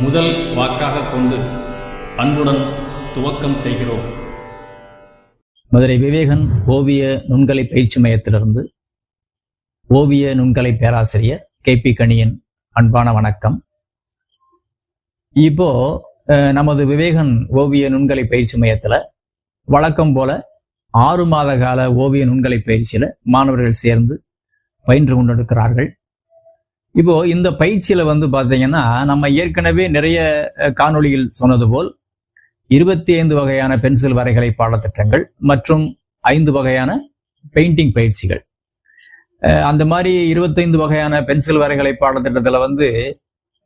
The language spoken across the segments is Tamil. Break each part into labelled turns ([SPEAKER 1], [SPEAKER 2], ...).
[SPEAKER 1] முதல் வாக்காக கொண்டு அன்புடன் துவக்கம் செய்கிறோம்.
[SPEAKER 2] மதுரை விவேகன் ஓவிய நுண்கலை பயிற்சி மையத்திலிருந்து ஓவிய நுண்கலை பேராசிரியர் கே பி கணியன் அன்பான வணக்கம். இப்போ நமது விவேகன் ஓவிய நுண்கலை பயிற்சி மையத்துல வழக்கம் போல ஆறு மாத கால ஓவிய நுண்கலை பயிற்சியில மாணவர்கள் சேர்ந்து பயின்று கொண்டிருக்கிறார்கள். இப்போ இந்த பயிற்சியில வந்து பாத்தீங்கன்னா நம்ம ஏற்கனவே நிறைய காணொளியில் சொன்னது போல் இருபத்தி ஐந்து வகையான பென்சில் வரைகலை பாடத்திட்டங்கள் மற்றும் ஐந்து வகையான பெயிண்டிங் பயிற்சிகள். அந்த மாதிரி இருபத்தைந்து வகையான பென்சில் வரைகலை பாடத்திட்டத்துல வந்து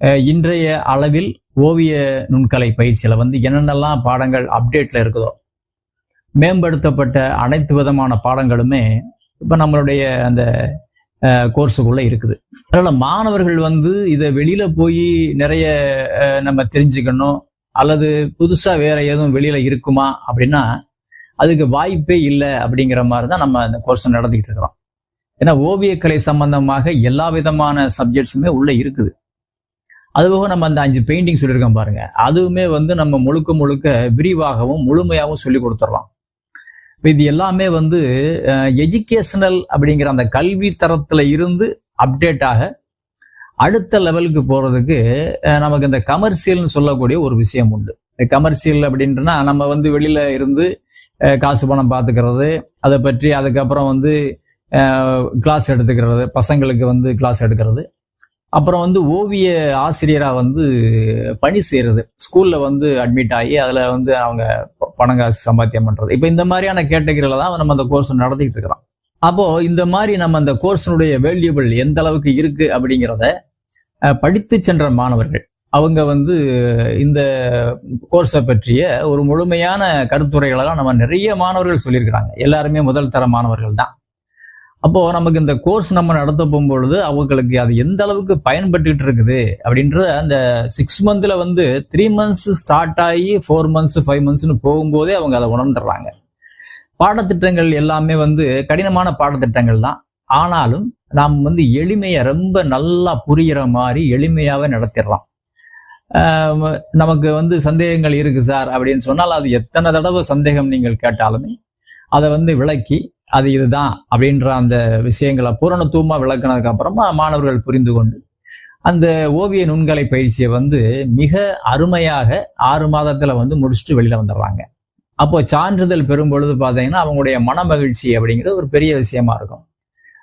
[SPEAKER 2] அஹ் இன்றைய அளவில் ஓவிய நுண்கலை பயிற்சியில வந்து என்னென்னலாம் பாடங்கள் அப்டேட்ல இருக்குதோ மேம்படுத்தப்பட்ட அனைத்து விதமான பாடங்களுமே இப்போ நம்மளுடைய அந்த கோர்ஸுக்குள்ளே இருக்குது. அதனால் மாணவர்கள் வந்து இதை வெளியில போய் நிறைய நம்ம தெரிஞ்சுக்கணும். அல்லது புதுசா வேற எதுவும் வெளியில இருக்குமா அப்படின்னா அதுக்கு வாய்ப்பே இல்லை அப்படிங்கிற மாதிரி தான் நம்ம அந்த கோர்ஸ் நடந்துக்கிட்டு இருக்கிறோம். ஏன்னா ஓவியக்கலை சம்பந்தமாக எல்லா விதமான சப்ஜெக்ட்ஸுமே உள்ள இருக்குது. அதுபோக நம்ம அந்த அஞ்சு பெயிண்டிங் சொல்லியிருக்கோம் பாருங்க. அதுவுமே வந்து நம்ம முழுக்க முழுக்க விரிவாகவும் முழுமையாகவும் சொல்லி கொடுத்துட்றோம் இது எல்லாமே வந்து எஜுகேஷனல் அப்படிங்கிற அந்த கல்வி தரத்துல இருந்து அப்டேட் ஆக அடுத்த லெவலுக்கு போறதுக்கு நமக்கு இந்த கமர்ஷியல்னு சொல்லக்கூடிய ஒரு விஷயம் உண்டு. இந்த கமர்ஷியல் அப்படின்றனா நம்ம வந்து வெளியில இருந்து காசு பணம் பார்த்துக்கிறது அதை பற்றி அதுக்கப்புறம் வந்து கிளாஸ் எடுத்துக்கிறது பசங்களுக்கு வந்து கிளாஸ் எடுக்கிறது. அப்புறம் வந்து ஓவிய ஆசிரியராக வந்து பணி செய்யறது. ஸ்கூலில் வந்து அட்மிட் ஆகி அதில் வந்து அவங்க பணம் காசு சம்பாத்தியம் பண்றது. இப்போ இந்த மாதிரியான கேட்டகரியில தான் நம்ம அந்த கோர்ஸ் நடத்திட்டு இருக்கிறோம். அப்போ இந்த மாதிரி நம்ம அந்த கோர்ஸினுடைய வேல்யூபிள் எந்த அளவுக்கு இருக்கு அப்படிங்கிறத படித்து சென்ற மாணவர்கள் அவங்க வந்து இந்த கோர்ஸை பற்றிய ஒரு முழுமையான கருத்துரைகளெல்லாம் நம்ம நிறைய மாணவர்கள் சொல்லியிருக்கிறாங்க. எல்லாருமே முதல் தர மாணவர்கள் தான். அப்போ நமக்கு இந்த கோர்ஸ் நம்ம நடத்த போகும்பொழுது அவங்களுக்கு அது எந்த அளவுக்கு பயன்பட்டுட்டு இருக்குது அப்படின்ற அந்த சிக்ஸ் மந்த்ல வந்து த்ரீ மந்த்ஸ் ஸ்டார்ட் ஆகி ஃபோர் மந்த்ஸ் ஃபைவ் மந்த்ஸ்னு போகும்போதே அவங்க அதை உணர்ந்துடுறாங்க. பாடத்திட்டங்கள் எல்லாமே வந்து கடினமான பாடத்திட்டங்கள் தான். ஆனாலும் நாம் வந்து எளிமையை ரொம்ப நல்லா புரிகிற மாதிரி எளிமையாகவே நடத்திடலாம். ஆஹ் நமக்கு வந்து சந்தேகங்கள் இருக்கு சார் அப்படின்னு சொன்னால் அது எத்தனை தடவை சந்தேகம் நீங்கள் கேட்டாலுமே அதை வந்து விளக்கி அது இதுதான் அப்படின்ற அந்த விஷயங்களை பூரணத்துவமா விளக்குனதுக்கு அப்புறமா மாணவர்கள் புரிந்து கொண்டு அந்த ஓவிய நுண்கலை பயிற்சியை வந்து மிக அருமையாக ஆறு மாதத்துல வந்து முடிச்சுட்டு வெளியில வந்துடுறாங்க. அப்போ சான்றிதழ் பெறும் பொழுது பார்த்தீங்கன்னா அவங்களுடைய மன மகிழ்ச்சி அப்படிங்கிறது ஒரு பெரிய விஷயமா இருக்கும்.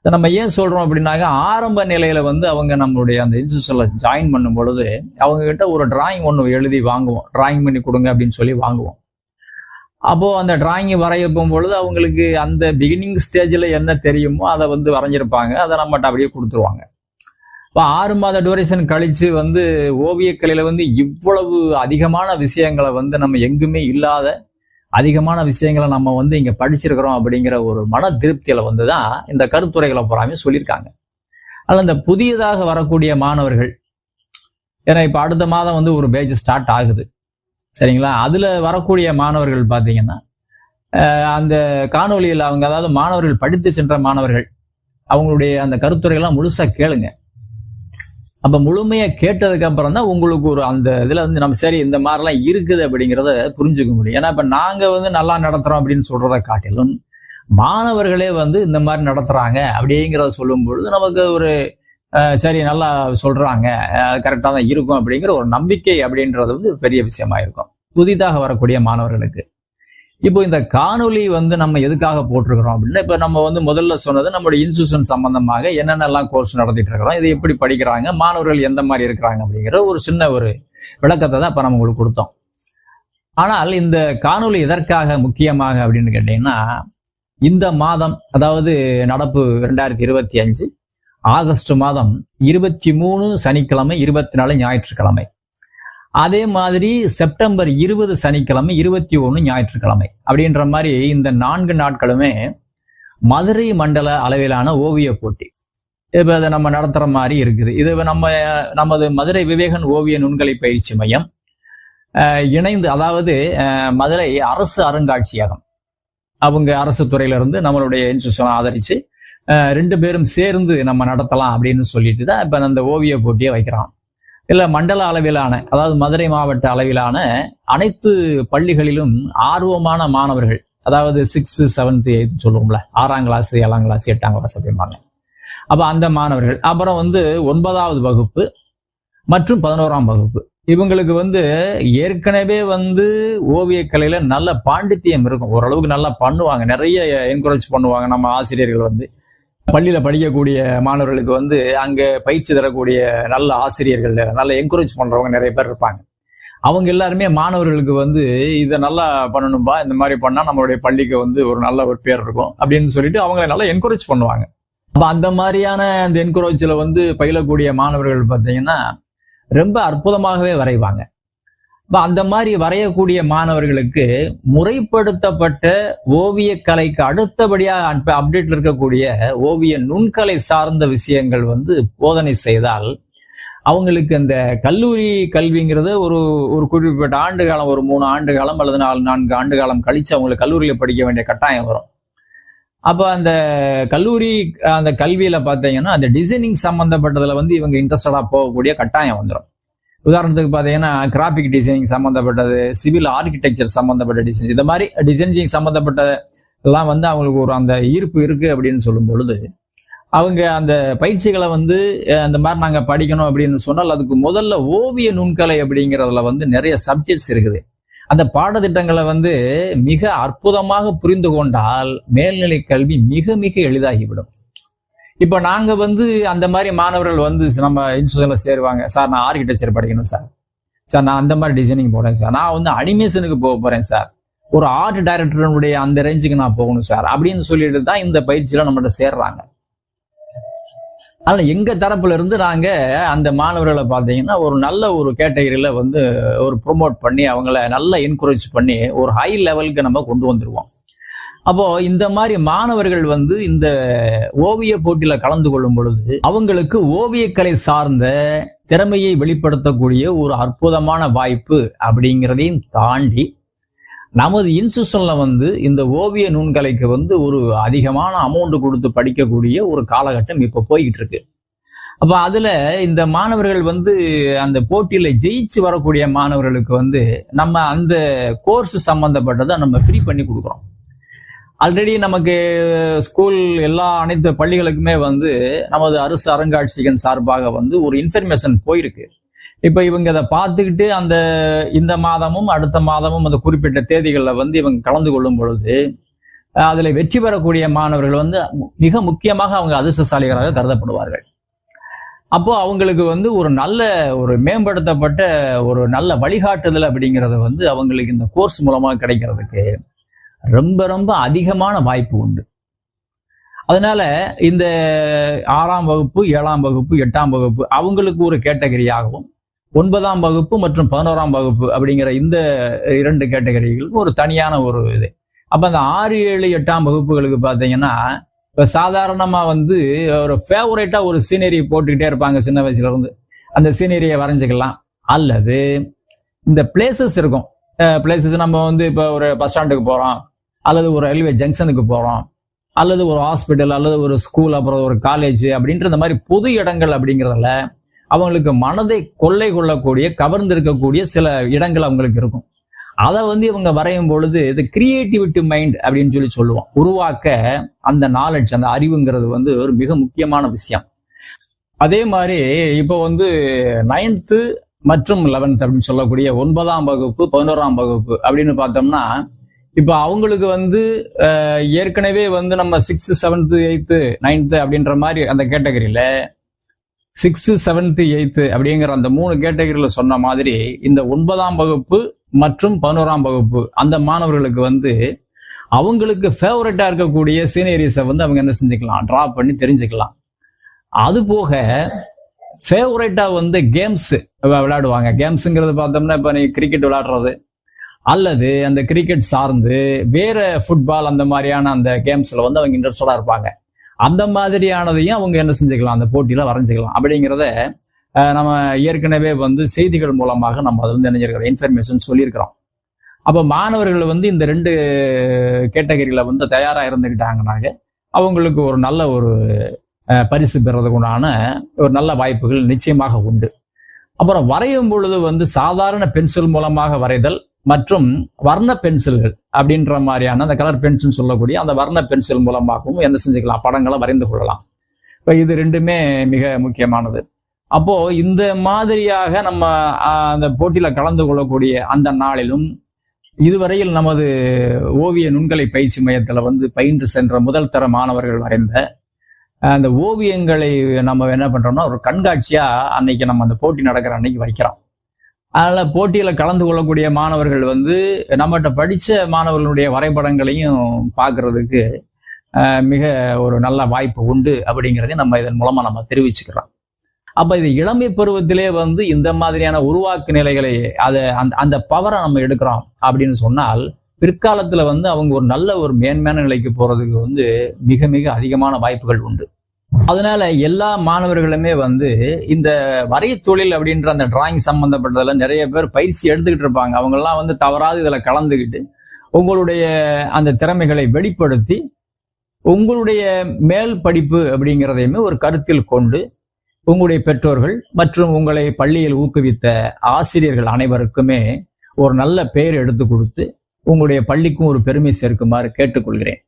[SPEAKER 2] இதை நம்ம ஏன் சொல்றோம் அப்படின்னாக்க ஆரம்ப நிலையில வந்து அவங்க நம்மளுடைய அந்த இன்ஸ்டியூஷன்ல ஜாயின் பண்ணும் பொழுது அவங்க கிட்ட ஒரு டிராயிங் ஒன்று எழுதி வாங்குவோம். டிராயிங் பண்ணி கொடுங்க அப்படின்னு சொல்லி வாங்குவோம். அப்போ அந்த டிராயிங் வரைய பொழுது அவங்களுக்கு அந்த பிகினிங் ஸ்டேஜில் என்ன தெரியுமோ அதை வந்து வரைஞ்சிருப்பாங்க. அதை நம்மகிட்ட அப்படியே கொடுத்துருவாங்க. இப்போ ஆறு மாத டூரேஷன் கழிச்சு வந்து ஓவியக்கலையில் வந்து இவ்வளவு அதிகமான விஷயங்களை வந்து நம்ம எங்குமே இல்லாத அதிகமான விஷயங்களை நம்ம வந்து இங்கே படிச்சிருக்கிறோம் அப்படிங்கிற ஒரு மன திருப்தியில வந்து தான் இந்த கருத்துரைகளை பூராமே சொல்லியிருக்காங்க. அதில் இந்த புதியதாக வரக்கூடிய மாணவர்கள் ஏன்னா இப்போ அடுத்த மாதம் வந்து ஒரு பேஜ் ஸ்டார்ட் ஆகுது. சரிங்களா? அதுல வரக்கூடிய மாணவர்கள் பார்த்தீங்கன்னா அந்த காணொலியில் அவங்க அதாவது மாணவர்கள் படித்து சென்ற மாணவர்கள் அவங்களுடைய அந்த கருத்துரைகள்லாம் முழுசா கேளுங்க. அப்ப முழுமையாக கேட்டதுக்கு அப்புறம் தான் உங்களுக்கு ஒரு அந்த இதுல வந்து நம்ம சரி இந்த மாதிரிலாம் இருக்குது அப்படிங்கிறத புரிஞ்சுக்க முடியும். ஏன்னா இப்ப நாங்க வந்து நல்லா நடத்துறோம் அப்படின்னு சொல்றதை காட்டிலும் மாணவர்களே வந்து இந்த மாதிரி நடத்துறாங்க அப்படிங்கிறத சொல்லும் பொழுது நமக்கு ஒரு சரி நல்லா சொல்றாங்க. கரெக்டாக தான் இருக்கும் அப்படிங்கிற ஒரு நம்பிக்கை அப்படின்றது வந்து பெரிய விஷயமா இருக்கும். புதிதாக வரக்கூடிய மாணவர்களுக்கு. இப்போ இந்த காணொலி வந்து நம்ம எதுக்காக போட்டிருக்கிறோம் அப்படின்னா இப்போ நம்ம வந்து முதல்ல சொன்னது நம்மளுடைய இன்ஸ்டியூஷன் சம்பந்தமாக என்னென்னலாம் கோர்ஸ் நடத்திட்டு இருக்கிறோம் இதை எப்படி படிக்கிறாங்க மாணவர்கள் எந்த மாதிரி இருக்கிறாங்க அப்படிங்கிற ஒரு சின்ன ஒரு விளக்கத்தை தான் இப்போ நம்ம உங்களுக்கு கொடுத்தோம். ஆனால் இந்த காணொலி எதற்காக முக்கியமாக அப்படின்னு கேட்டீங்கன்னா இந்த மாதம் அதாவது நடப்பு ரெண்டாயிரத்தி இருபத்தி அஞ்சு ஆகஸ்ட் மாதம் இருபத்தி மூணு சனிக்கிழமை இருபத்தி நாலு ஞாயிற்றுக்கிழமை. அதே மாதிரி செப்டம்பர் இருபது சனிக்கிழமை இருபத்தி ஒன்று ஞாயிற்றுக்கிழமை. அப்படின்ற மாதிரி இந்த நான்கு நாட்களுமே மதுரை மண்டல அளவிலான ஓவிய போட்டி. இப்போ அதை நம்ம நடத்துற மாதிரி இருக்குது. இது நம்ம நமது மதுரை விவேகன் ஓவிய நுண்கலை பயிற்சி மையம். அஹ், இணைந்து அதாவது அஹ், மதுரை அரசு அருங்காட்சியகம். அவங்க அரசு துறையிலிருந்து நம்மளுடைய இன்ஸ்டியூஷன் ஆதரிச்சு ரெண்டு பேரும் சேர்ந்து நம்ம நடத்தலாம் அப்படின்னு சொல்லிட்டு தான் இப்போ அந்த ஓவிய போட்டியை வைக்கிறான். இல்ல மண்டல அளவிலான அதாவது மதுரை மாவட்ட அளவிலான அனைத்து பள்ளிகளிலும் ஆர்வமான மாணவர்கள் அதாவது சிக்ஸ் செவன்த் எயித்து சொல்லுவோம்ல ஆறாம் கிளாஸ் ஏழாம் கிளாஸ் எட்டாம் கிளாஸ் அப்படிம்பாங்க. அப்ப அந்த மாணவர்கள் அப்புறம் வந்து ஒன்பதாவது வகுப்பு மற்றும் பதினோராம் வகுப்பு. இவங்களுக்கு வந்து ஏற்கனவே வந்து ஓவியக்கலையில நல்ல பாண்டித்தியம் இருக்கும். ஓரளவுக்கு நல்லா பண்ணுவாங்க. நிறைய என்கரேஜ் பண்ணுவாங்க நம்ம ஆசிரியர்கள் வந்து. பள்ளியில படிக்கக்கூடிய மாணவர்களுக்கு வந்து அங்க பயிற்சி தரக்கூடிய நல்ல ஆசிரியர்கள் நல்ல என்கரேஜ் பண்றவங்க நிறைய பேர் இருப்பாங்க. அவங்க எல்லாருமே மாணவர்களுக்கு வந்து இதை நல்லா பண்ணணும்பா இந்த மாதிரி பண்ணா நம்மளுடைய பள்ளிக்கு வந்து ஒரு நல்ல ஒரு பேர் இருக்கும் அப்படின்னு சொல்லிட்டு அவங்க நல்லா என்கரேஜ் பண்ணுவாங்க. அப்ப அந்த மாதிரியான அந்த என்கரேஜில் வந்து பயிலக்கூடிய மாணவர்கள் பார்த்தீங்கன்னா ரொம்ப அற்புதமாகவே வரைவாங்க. இப்போ அந்த மாதிரி வரையக்கூடிய மாணவர்களுக்கு முறைப்படுத்தப்பட்ட ஓவிய கலைக்கு அடுத்தபடியாக அப்டேட்ல இருக்கக்கூடிய ஓவிய நுண்கலை சார்ந்த விஷயங்கள் வந்து போதனை செய்தால் அவங்களுக்கு அந்த கல்லூரி கல்விங்கிறது ஒரு ஒரு குறிப்பிட்ட ஆண்டு காலம் ஒரு மூணு ஆண்டு காலம் அல்லது நாலு நான்கு ஆண்டு காலம் கழிச்சு அவங்களுக்கு கல்லூரியில் படிக்க வேண்டிய கட்டாயம் வரும். அப்போ அந்த கல்லூரி அந்த கல்வியில் பார்த்தீங்கன்னா அந்த டிசைனிங் சம்மந்தப்பட்டதில் வந்து இவங்க இன்ட்ரெஸ்டடாக போகக்கூடிய கட்டாயம் வந்துடும் உதாரணத்துக்கு பார்த்தீங்கன்னா கிராஃபிக் டிசைனிங் சம்மந்தப்பட்டது சிவில் ஆர்கிடெக்சர் சம்மந்தப்பட்ட டிசைன்ஸ் இந்த மாதிரி டிசைனிங் சம்மந்தப்பட்ட எல்லாம் வந்து அவங்களுக்கு ஒரு அந்த ஈர்ப்பு இருக்கு அப்படின்னு சொல்லும் பொழுது அவங்க அந்த பயிற்சிகளை வந்து அந்த மாதிரி நாங்கள் படிக்கணும் அப்படின்னு சொன்னால் அதுக்கு முதல்ல ஓவிய நுண்கலை அப்படிங்கிறதுல வந்து நிறைய சப்ஜெக்ட்ஸ் இருக்குது. அந்த பாடத்திட்டங்களை வந்து மிக அற்புதமாக புரிந்து கொண்டால் மேல்நிலை கல்வி மிக மிக எளிதாகிவிடும். இப்போ நாங்கள் வந்து அந்த மாதிரி மாணவர்கள் வந்து நம்ம இன்ஸ்டியூஷனில் சேருவாங்க. சார் நான் ஆர்கிடெக்சர் படிக்கணும் சார். சார் நான் அந்த மாதிரி டிசைனிங் போகிறேன் சார். நான் வந்து அனிமேஷனுக்கு போக போகிறேன் சார். ஒரு ஆர்ட் டைரக்டருடைய அந்த ரேஞ்சுக்கு நான் போகணும் சார். அப்படின்னு சொல்லிட்டு தான் இந்த பயிற்சியில் நம்மகிட்ட சேர்றாங்க. ஆனால் எங்கள் தரப்புல இருந்து நாங்கள் அந்த மாணவர்களை பார்த்தீங்கன்னா ஒரு நல்ல ஒரு கேட்டகரியில் வந்து ஒரு ப்ரொமோட் பண்ணி அவங்கள நல்லா என்கரேஜ் பண்ணி ஒரு ஹை லெவலுக்கு நம்ம கொண்டு வந்துடுவோம் அப்போ இந்த மாதிரி மாணவர்கள் வந்து இந்த ஓவிய போட்டியில கலந்து கொள்ளும் பொழுது அவங்களுக்கு ஓவியக்கலை சார்ந்த திறமையை வெளிப்படுத்தக்கூடிய ஒரு அற்புதமான வாய்ப்பு அப்படிங்கிறதையும் தாண்டி நமது இன்ஸ்டியூஷன்ல வந்து இந்த ஓவிய நுண்கலைக்கு வந்து ஒரு அதிகமான அமௌண்ட் கொடுத்து படிக்கக்கூடிய ஒரு காலகட்டம் இப்ப போய்கிட்டு இருக்கு. அப்ப அதுல இந்த மாணவர்கள் வந்து அந்த போட்டியில ஜெயிச்சு வரக்கூடிய மாணவர்களுக்கு வந்து நம்ம அந்த கோர்ஸ் சம்பந்தப்பட்டதை நம்ம ஃப்ரீ பண்ணி கொடுக்குறோம். ஆல்ரெடி நமக்கு ஸ்கூல் எல்லா அனைத்து பள்ளிகளுக்குமே வந்து நமது அரசு அருங்காட்சியகம் சார்பாக வந்து ஒரு இன்ஃபர்மேஷன் போயிருக்கு. இப்ப இவங்க அதை பார்த்துக்கிட்டு அந்த இந்த மாதமும் அடுத்த மாதமும் அந்த குறிப்பிட்ட தேதிகளில் வந்து இவங்க கலந்து கொள்ளும் பொழுது அதில் அதுல வெற்றி பெறக்கூடிய மாணவர்கள் வந்து மிக முக்கியமாக அவங்க அதிர்ஷ்டசாலிகளாக கருதப்படுவார்கள். அப்போ அவங்களுக்கு வந்து ஒரு நல்ல ஒரு மேம்படுத்தப்பட்ட ஒரு நல்ல வழிகாட்டுதல் அப்படிங்கிறது வந்து அவங்களுக்கு இந்த கோர்ஸ் மூலமா கிடைக்கிறதுக்கு ரொம்ப ரொம்ப அதிகமான வாய்ப்பு உண்டு. அதனால இந்த ஆறாம் வகுப்பு ஏழாம் வகுப்பு எட்டாம் வகுப்பு அவங்களுக்கு ஒரு கேட்டகரியாகவும் ஒன்பதாம் வகுப்பு மற்றும் பதினோராம் வகுப்பு அப்படிங்கிற இந்த இரண்டு கேட்டகரிகளுக்கு ஒரு தனியான ஒரு இது. அப்ப அந்த ஆறு ஏழு எட்டாம் வகுப்புகளுக்கு பார்த்தீங்கன்னா இப்போ சாதாரணமா வந்து ஒரு ஃபேவரேட்டா ஒரு சீனரி போட்டுக்கிட்டே இருப்பாங்க சின்ன வயசுல இருந்து. அந்த சீனரியை வரைஞ்சிக்கலாம். அல்லது இந்த பிளேசஸ் இருக்கும். பிளேசஸ் நம்ம வந்து இப்போ ஒரு பஸ் ஸ்டாண்டுக்கு போகிறோம் அல்லது ஒரு ரயில்வே ஜங்ஷனுக்கு போகிறோம் அல்லது ஒரு ஹாஸ்பிட்டல் அல்லது ஒரு ஸ்கூல் அப்புறம் ஒரு காலேஜ் அப்படின்ற இந்த மாதிரி பொது இடங்கள் அப்படிங்கிறதுல அவங்களுக்கு மனதை கொள்ளை கொள்ளக்கூடிய கவர்ந்திருக்கக்கூடிய சில இடங்கள் அவங்களுக்கு இருக்கும். அதை வந்து இவங்க வரையும் பொழுது இது கிரியேட்டிவிட்டி மைண்ட் அப்படின்னு சொல்லி சொல்லுவோம். உருவாக்க அந்த நாலேஜ் அந்த அறிவுங்கிறது வந்து ஒரு மிக முக்கியமான விஷயம். அதே மாதிரி இப்போ வந்து நைன்த்து மற்றும் லெவன்த் அப்படின்னு சொல்லக்கூடிய ஒன்பதாம் வகுப்பு பதினோராம் வகுப்பு அப்படின்னு பார்த்தோம்னா இப்போ அவங்களுக்கு வந்து ஏற்கனவே வந்து நம்ம சிக்ஸ்த்து செவன்த்து எயித்து நைன்த்து அப்படின்ற மாதிரி அந்த கேட்டகரியில சிக்ஸ்த்து செவன்த்து எயித்து அப்படிங்கிற அந்த மூணு கேட்டகரியில் சொன்ன மாதிரி இந்த ஒன்பதாம் வகுப்பு மற்றும் பதினோராம் வகுப்பு அந்த மாணவர்களுக்கு வந்து அவங்களுக்கு ஃபேவரட்டாக இருக்கக்கூடிய சீனியரிஸை வந்து அவங்க என்ன செஞ்சுக்கலாம் ட்ரா பண்ணி தெரிஞ்சுக்கலாம். அது போக ஃபேவரட்டாக வந்து கேம்ஸ் விளையாடுவாங்க. கேம்ஸுங்கிறது பார்த்தோம்னா இப்போ நீ கிரிக்கெட் விளையாடுறது அல்லது அந்த கிரிக்கெட் சார்ந்து வேற ஃபுட்பால் அந்த மாதிரியான அந்த கேம்ஸ்ல வந்து அவங்க இன்ட்ரெஸ்டடா இருப்பாங்க. அந்த மாதிரியானதையும் அவங்க என்ன செஞ்சுக்கலாம்? அந்த போட்டியில வரைஞ்சிக்கலாம். அப்படிங்கிறத நம்ம ஏற்கனவே வந்து செய்திகள் மூலமாக நம்ம அதை வந்து நினைஞ்சிருக்கிறோம் இன்ஃபர்மேஷன் சொல்லியிருக்கிறோம். அப்போ மாணவர்கள் வந்து இந்த ரெண்டு கேட்டகரியில வந்து தயாராக இருந்துக்கிட்டாங்கனாக்க அவங்களுக்கு ஒரு நல்ல ஒரு பரிசு பெறதுக்குண்டான ஒரு நல்ல வாய்ப்புகள் நிச்சயமாக உண்டு. அப்புறம் வரையும் பொழுது வந்து சாதாரண பென்சில் மூலமாக வரைதல் மற்றும் வர்ண பென்சில்கள் அப்படின்ற மாதிரியான அந்த கலர் பென்சில் சொல்லக்கூடிய அந்த வர்ண பென்சில் மூலமாகவும் என்ன செஞ்சுக்கலாம் படங்களை வரைந்து கொள்ளலாம். இப்போ இது ரெண்டுமே மிக முக்கியமானது. அப்போ இந்த மாதிரியாக நம்ம அந்த போட்டியில கலந்து கொள்ளக்கூடிய அந்த நாளிலும் இதுவரையில் நமது ஓவிய நுண்கலை பயிற்சி மையத்துல வந்து பயின்று சென்ற முதல் தர மாணவர்கள் வரைந்த அந்த ஓவியங்களை நம்ம என்ன பண்றோம்னா ஒரு கண்காட்சியா அன்னைக்கு நம்ம அந்த போட்டி நடக்கிற அன்னைக்கு வைக்கிறோம். அதனால போட்டியில கலந்து கொள்ளக்கூடிய மாணவர்கள் வந்து நம்மகிட்ட படிச்ச மாணவர்களுடைய வரைபடங்களையும் பார்க்கறதுக்கு ஆஹ், மிக ஒரு நல்ல வாய்ப்பு உண்டு அப்படிங்கிறதையும் நம்ம இதன் மூலமா நம்ம தெரிவிச்சுக்கிறோம். அப்ப இது இளமை பருவத்திலே வந்து இந்த மாதிரியான உருவாக்கு நிலைகளை அதை அந்த அந்த பவரை நம்ம எடுக்கிறோம் அப்படின்னு சொன்னால் பிற்காலத்துல வந்து அவங்க ஒரு நல்ல ஒரு மேன்மையான நிலைக்கு போறதுக்கு வந்து மிக மிக அதிகமான வாய்ப்புகள் உண்டு. அதனால எல்லா மாணவர்களுமே வந்து இந்த வரைய தொழில் அப்படின்ற அந்த டிராயிங் சம்பந்தப்பட்டதுல நிறைய பேர் பயிற்சி எடுத்துக்கிட்டு இருப்பாங்க. அவங்கெல்லாம் வந்து தவறாது இதுல கலந்துக்கிட்டு உங்களுடைய அந்த திறமைகளை வெளிப்படுத்தி உங்களுடைய மேல் படிப்பு அப்படிங்கிறதையுமே ஒரு கருத்தில் கொண்டு உங்களுடைய பெற்றோர்கள் மற்றும் உங்களை பள்ளியில் ஊக்குவித்த ஆசிரியர்கள் அனைவருக்குமே ஒரு நல்ல பெயர் எடுத்து கொடுத்து உங்களுடைய பள்ளிக்கும் ஒரு பெருமை சேர்க்குமாறு கேட்டுக்கொள்கிறேன்.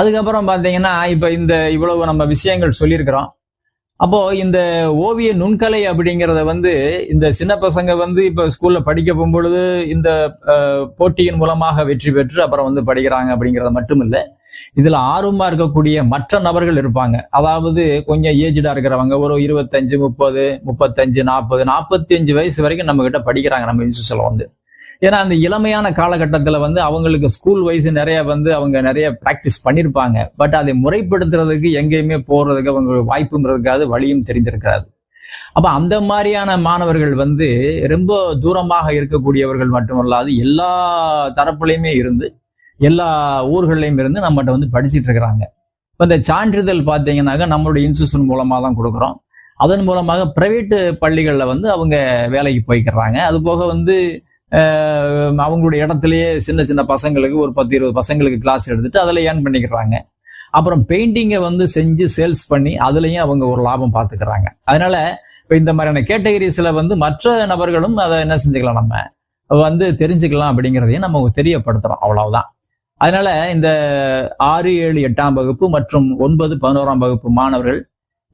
[SPEAKER 2] அதுக்கப்புறம் பார்த்தீங்கன்னா இப்போ இந்த இவ்வளவு நம்ம விஷயங்கள் சொல்லியிருக்கிறோம். அப்போ இந்த ஓவிய நுண்கலை அப்படிங்கிறத வந்து இந்த சின்ன பசங்க வந்து இப்போ ஸ்கூல்ல படிக்க போகும்பொழுது இந்த போட்டியின் மூலமாக வெற்றி பெற்று அப்புறம் வந்து படிக்கிறாங்க அப்படிங்கிறத மட்டும் இல்லை இதுல ஆர்வமா இருக்கக்கூடிய மற்ற நபர்கள் இருப்பாங்க. அதாவது கொஞ்சம் ஏஜ்டா இருக்கிறவங்க ஒரு இருபத்தஞ்சு முப்பது முப்பத்தஞ்சு நாற்பது நாற்பத்தி அஞ்சு வயசு வரைக்கும் நம்ம கிட்ட படிக்கிறாங்க நம்ம இன்ஸ்டியூஷன்ல வந்து. ஏன்னா அந்த இளமையான காலகட்டத்தில் வந்து அவங்களுக்கு ஸ்கூல் வயசு நிறைய வந்து அவங்க நிறைய ப்ராக்டிஸ் பண்ணியிருப்பாங்க பட் அதை முறைப்படுத்துறதுக்கு எங்கேயுமே போறதுக்கு அவங்க வாய்ப்பும் இருக்காது வழியும் தெரிந்திருக்காது. அப்ப அந்த மாதிரியான மாணவர்கள் வந்து ரொம்ப தூரமாக இருக்கக்கூடியவர்கள் மட்டுமல்லாது எல்லா தரப்புலையுமே இருந்து எல்லா ஊர்கள்லையும் இருந்து நம்மகிட்ட வந்து படிச்சிட்டு இருக்கிறாங்க. இப்போ இந்த சான்றிதழ் பார்த்தீங்கன்னாக்க நம்மளுடைய இன்ஸ்டியூஷன் மூலமாக தான் கொடுக்குறோம். அதன் மூலமாக பிரைவேட்டு பள்ளிகளில் வந்து அவங்க வேலைக்கு போய்க்கிறாங்க. அது போக வந்து அவங்களுடைய இடத்துலயே சின்ன சின்ன பசங்களுக்கு ஒரு பத்து இருபது பசங்களுக்கு கிளாஸ் எடுத்துட்டு அதில் ஏர்ன் பண்ணிக்கிறாங்க. அப்புறம் பெயிண்டிங்கை வந்து செஞ்சு சேல்ஸ் பண்ணி அதுலேயும் அவங்க ஒரு லாபம் பார்த்துக்கிறாங்க அதனால இப்போ இந்த மாதிரியான கேட்டகரிஸில் வந்து மற்ற நபர்களும் அதை என்ன செஞ்சுக்கலாம் நம்ம? வந்து தெரிஞ்சுக்கலாம் அப்படிங்கிறதையும் நம்ம தெரியப்படுத்துகிறோம் அவ்வளவுதான். அதனால இந்த ஆறு ஏழு எட்டாம் வகுப்பு மற்றும் ஒன்பது பதினோராம் வகுப்பு மாணவர்கள்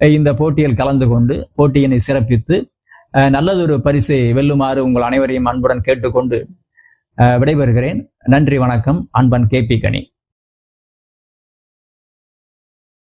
[SPEAKER 2] இந்த போட்டியில் கலந்து கொண்டு போட்டியினை சிறப்பித்து நல்லதொரு பரிசை வெல்லுமாறு உங்கள் அனைவரையும் அன்புடன் கேட்டுக்கொண்டு அஹ், விடைபெறுகிறேன். நன்றி வணக்கம். அன்பன் கே பி கனி.